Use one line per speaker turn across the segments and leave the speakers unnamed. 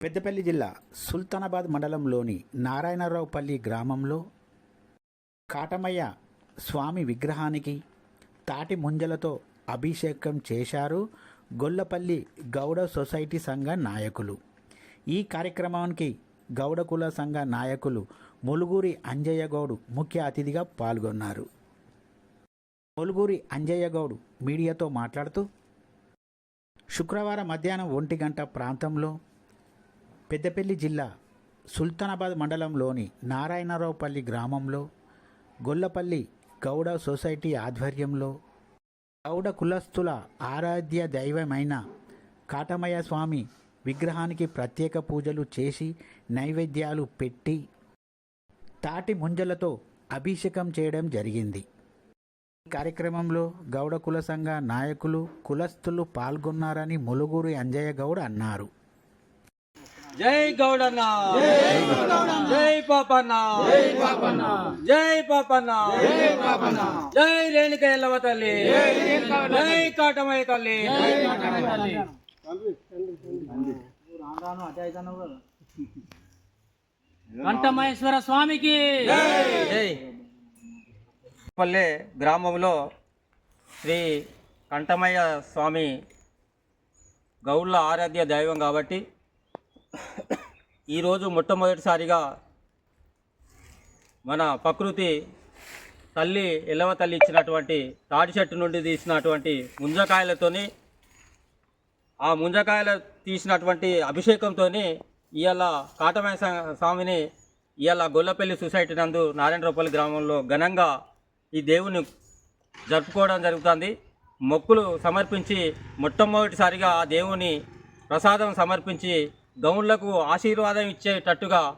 పెద్దపల్లి జిల్లా సుల్తానాబాద్ మండలంలోని నారాయణరావుపల్లి గ్రామంలో కాటమయ్య స్వామి విగ్రహానికి తాటి ముంజలతో అభిషేకం చేశారు గొల్లపల్లి గౌడ సొసైటీ సంఘ నాయకులు. ఈ కార్యక్రమానికి గౌడ కుల సంఘ నాయకులు ములుగూరి అంజయ్యగౌడు ముఖ్య అతిథిగా పాల్గొన్నారు. ములుగూరి అంజయ్యగౌడు మీడియాతో మాట్లాడుతూ శుక్రవారం మధ్యాహ్నం ఒంటి గంట ప్రాంతంలో పెద్దపల్లి జిల్లా సుల్తానాబాద్ మండలంలోని నారాయణరావుపల్లి గ్రామంలో గొల్లపల్లి గౌడ సొసైటీ ఆధ్వర్యంలో గౌడ కులస్తుల ఆరాధ్య దైవమైన కాటమయ్య స్వామి విగ్రహానికి ప్రత్యేక పూజలు చేసి నైవేద్యాలు పెట్టి తాటి ముంజలతో అభిషేకం చేయడం జరిగింది. ఈ కార్యక్రమంలో గౌడ కుల సంఘ నాయకులు కులస్తులు పాల్గొన్నారని ములుగురు అంజయ్య గౌడ్ అన్నారు.
జై గౌడన్న. జై పాపన్న. జై పాపన్న. జై రేణుక ఎల్లవ తల్లి. జై కాటమయ్య తల్లి.
కంఠమహేశ్వర స్వామికి.
పల్లె గ్రామంలో శ్రీ కంఠమయ్య స్వామి గౌళ్ళ ఆరాధ్య దైవం కాబట్టి ఈరోజు మొట్టమొదటిసారిగా మన ప్రకృతి తల్లి ఎల్లవ తల్లి ఇచ్చినటువంటి తాటి చెట్టు నుండి తీసినటువంటి ముంజకాయలతోని ఆ ముంజకాయలు తీసినటువంటి అభిషేకంతో ఇవాళ కాటమయ స్వామిని ఇవాళ గొల్లపల్లి సొసైటీ నందు నారాయణరావుపల్లి గ్రామంలో ఘనంగా ఈ దేవుని జరుపుకోవడం జరుగుతుంది. మొక్కులు సమర్పించి మొట్టమొదటిసారిగా ఆ దేవుని ప్రసాదం సమర్పించి గౌన్లకు ఆశీర్వాదం ఇచ్చేటట్టుగా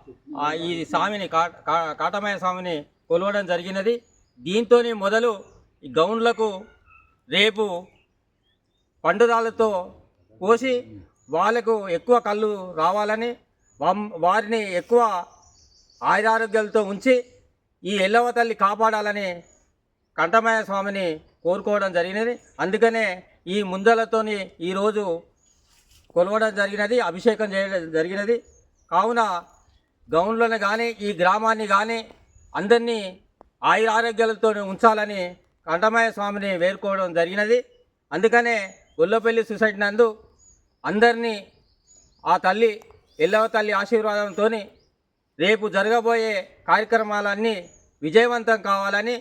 ఈ స్వామిని కా కా- కాటమయ స్వామిని కొలవడం జరిగినది. దీంతో మొదలు ఈ గౌన్లకు రేపు పండుదాలతో పోసి వాళ్ళకు ఎక్కువ కళ్ళు రావాలని వారిని ఎక్కువ ఆయురారోగ్యాలతో ఉంచి ఈ ఎల్లవ తల్లి కాపాడాలని కంఠమయ స్వామిని కోరుకోవడం జరిగినది. అందుకనే ఈ ముందలతోని ఈరోజు కొలవడం జరిగినది అభిషేకం చేయడం జరిగినది. కావున గౌన్లను కానీ ఈ గ్రామాన్ని కానీ అందరినీ ఆయురారోగ్యాలతో ఉంచాలని కంఠమయ్య స్వామిని వేడుకోవడం జరిగినది. అందుకనే గొల్లపల్లి సొసైటీ నందు అందరినీ ఆ తల్లి ఎల్లవ తల్లి ఆశీర్వాదంతో రేపు జరగబోయే కార్యక్రమాలన్నీ విజయవంతం కావాలని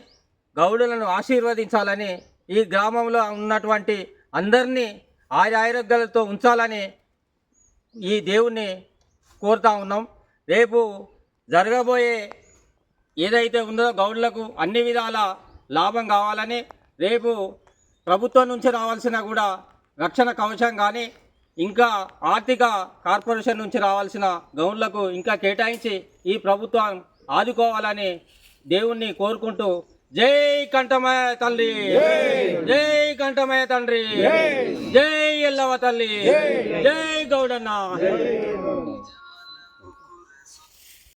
గౌడులను ఆశీర్వదించాలని ఈ గ్రామంలో ఉన్నటువంటి అందరినీ ఆయురారోగ్యాలతో ఉంచాలని ఈ దేవుణ్ణి కోరుతా ఉన్నాం. రేపు జరగబోయే ఏదైతే ఉందో గౌడ్లకు అన్ని విధాల లాభం కావాలని రేపు ప్రభుత్వం నుంచి రావాల్సిన కూడా రక్షణ కవచం కానీ ఇంకా ఆర్థిక కార్పొరేషన్ నుంచి రావాల్సిన గౌన్లకు ఇంకా కేటాయించి ఈ ప్రభుత్వం ఆదుకోవాలని దేవుణ్ణి కోరుకుంటూ జై కంఠమయ తల్లి జై! కంఠమయ తండ్రి! జై తల్లి జై గౌడన్న.